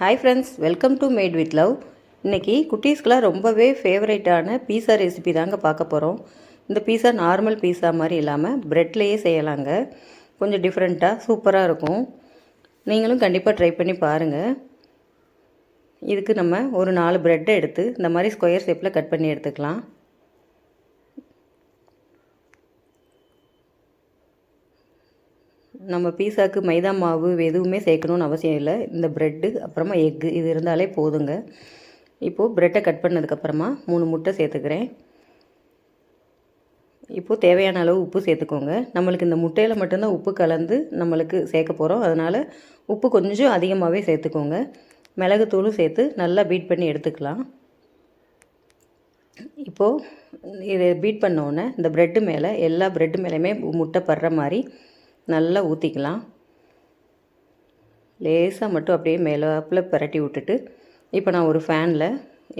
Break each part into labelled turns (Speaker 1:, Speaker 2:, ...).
Speaker 1: Hi friends welcome to made with love இன்றைக்கி குட்டீஸ்க்கெலாம் ரொம்பவே ஃபேவரேட்டான பீஸா ரெசிபி தாங்க பார்க்க போகிறோம் இந்த பீஸா நார்மல் பீஸா மாதிரி இல்லாமல் ப்ரெட்லேயே செய்யலாங்க. கொஞ்சம் டிஃப்ரெண்ட்டாக சூப்பராக இருக்கும். நீங்களும் கண்டிப்பாக ட்ரை பண்ணி பாருங்கள் இதுக்கு நம்ம ஒரு நாலு ப்ரெட்டை எடுத்து இந்த மாதிரி ஸ்கொயர் ஷேப்பில் கட் பண்ணி எடுத்துக்கலாம். நம்ம பீஸாக்கு மைதா மாவு எதுவுமே சேர்க்கணுன்னு அவசியம் இல்லை. இந்த ப்ரெட்டு அப்புறமா எக்கு இது இருந்தாலே போதுங்க. இப்போது ப்ரெட்டை கட் பண்ணதுக்கப்புறமா மூணு முட்டை சேர்த்துக்கிறேன். இப்போது தேவையான அளவு உப்பு சேர்த்துக்கோங்க. நம்மளுக்கு இந்த முட்டையில் மட்டும்தான் உப்பு கலந்து நம்மளுக்கு சேர்க்க போகிறோம் அதனால் உப்பு கொஞ்சம் அதிகமாகவே சேர்த்துக்கோங்க. மிளகுத்தூளும் சேர்த்து நல்லா பீட் பண்ணி எடுத்துக்கலாம். இப்போது இதை பீட் பண்ணோன்னே இந்த ப்ரெட்டு மேலே எல்லா ப்ரெட்டு மேலேயுமே முட்டை படுற மாதிரி நல்லா ஊற்றிக்கலாம் லேசாக மட்டும் அப்படியே மேலாப்பில் பிரட்டி விட்டுட்டு இப்போ நான் ஒரு ஃபேனில்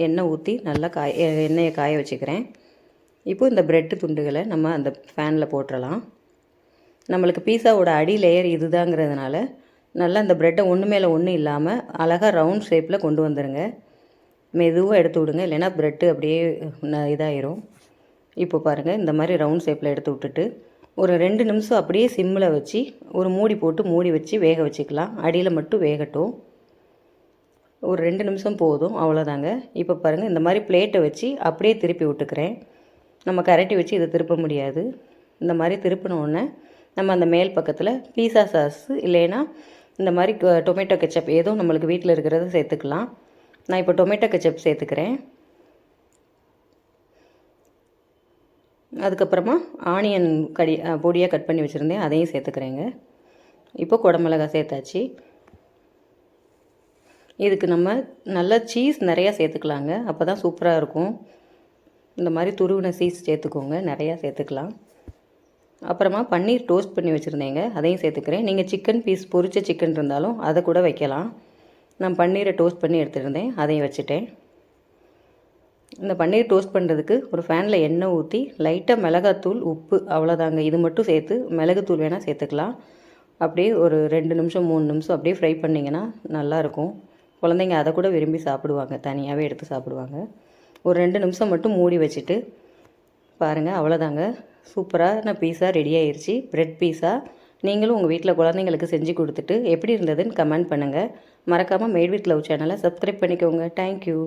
Speaker 1: எண்ணெய் ஊற்றி நல்லா காய எண்ணெயை காய வச்சுக்கிறேன். இப்போது இந்த ப்ரெட்டு துண்டுகளை நம்ம அந்த ஃபேனில் போட்டுடலாம் நம்மளுக்கு பீஸாவோட அடி லேயர் இதுதாங்கிறதுனால நல்லா அந்த ப்ரெட்டை ஒன்று மேலே ஒன்றும் இல்லாமல் அழகாக ரவுண்ட் ஷேப்பில் கொண்டு வந்துடுங்க மெதுவாக எடுத்து விடுங்க இல்லைன்னா ப்ரெட்டு அப்படியே இதாயிரும். இப்போ பாருங்கள் இந்த மாதிரி ரவுண்ட் ஷேப்பில் எடுத்து விட்டுட்டு ஒரு ரெண்டு நிமிஷம் அப்படியே சிம்மில் வச்சு ஒரு மூடி போட்டு மூடி வச்சு வேக வச்சுக்கலாம். அடியில் மட்டும் வேகட்டும். ஒரு ரெண்டு நிமிஷம் போதும் அவ்வளோதாங்க. இப்போ பாருங்கள் இந்த மாதிரி பிளேட்டை வச்சு அப்படியே திருப்பி விட்டுக்கிறேன். நம்ம கரட்டி வச்சு இதை திருப்ப முடியாது. இந்த மாதிரி திருப்பினோடனே நம்ம அந்த மேல் பக்கத்தில் பீஸா சாஸ் இல்லைன்னா இந்த மாதிரி டொமேட்டோ கெச்சப் ஏதோ நம்மளுக்கு வீட்டில் இருக்கிறத சேர்த்துக்கலாம். நான் இப்போ டொமேட்டோ கெச்சப் சேர்த்துக்கிறேன். அதுக்கப்புறமா ஆனியன் கடி பொடியாக கட் பண்ணி வச்சுருந்தேன். அதையும் சேர்த்துக்கிறேங்க. இப்போ குடமிளகா சேர்த்தாச்சு. இதுக்கு நம்ம நல்லா சீஸ் நிறையா சேர்த்துக்கலாங்க. அப்போ தான் சூப்பராக இருக்கும். இந்த மாதிரி துருவின சீஸ் சேர்த்துக்கோங்க. நிறையா சேர்த்துக்கலாம். அப்புறமா பன்னீர் டோஸ்ட் பண்ணி வச்சுருந்தேங்க. அதையும் சேர்த்துக்கிறேன். நீங்கள் சிக்கன் பீஸ் பொரிச்ச சிக்கன் இருந்தாலும் அதை கூட வைக்கலாம். நான் பன்னீரை டோஸ்ட் பண்ணி எடுத்துருந்தேன். அதையும் வச்சுட்டேன். இந்த பன்னீர் டோஸ்ட் பண்ணுறதுக்கு ஒரு ஃபேனில் எண்ணெய் ஊற்றி லைட்டாக மிளகாத்தூள் உப்பு அவ்வளோதாங்க இது மட்டும் சேர்த்து மிளகுத்தூள் வேணால் சேர்த்துக்கலாம். அப்படியே ஒரு ரெண்டு நிமிஷம் மூணு நிமிஷம் அப்படியே ஃப்ரை பண்ணிங்கன்னா நல்லாயிருக்கும். குழந்தைங்க அதை கூட விரும்பி சாப்பிடுவாங்க. தனியாகவே எடுத்து சாப்பிடுவாங்க. ஒரு ரெண்டு நிமிஷம் மட்டும் மூடி வச்சுட்டு பாருங்கள் அவ்வளோதாங்க சூப்பரான பீஸா ரெடி ஆயிடுச்சு ப்ரெட் பீஸா நீங்களும் உங்கள் வீட்டில் குழந்தைங்களுக்கு செஞ்சு கொடுத்துட்டு எப்படி இருந்ததுன்னு கமெண்ட் பண்ணுங்கள் மறக்காமல் மேட் வித் லவ் சேனலை சப்ஸ்கிரைப் பண்ணிக்கோங்க. Thank you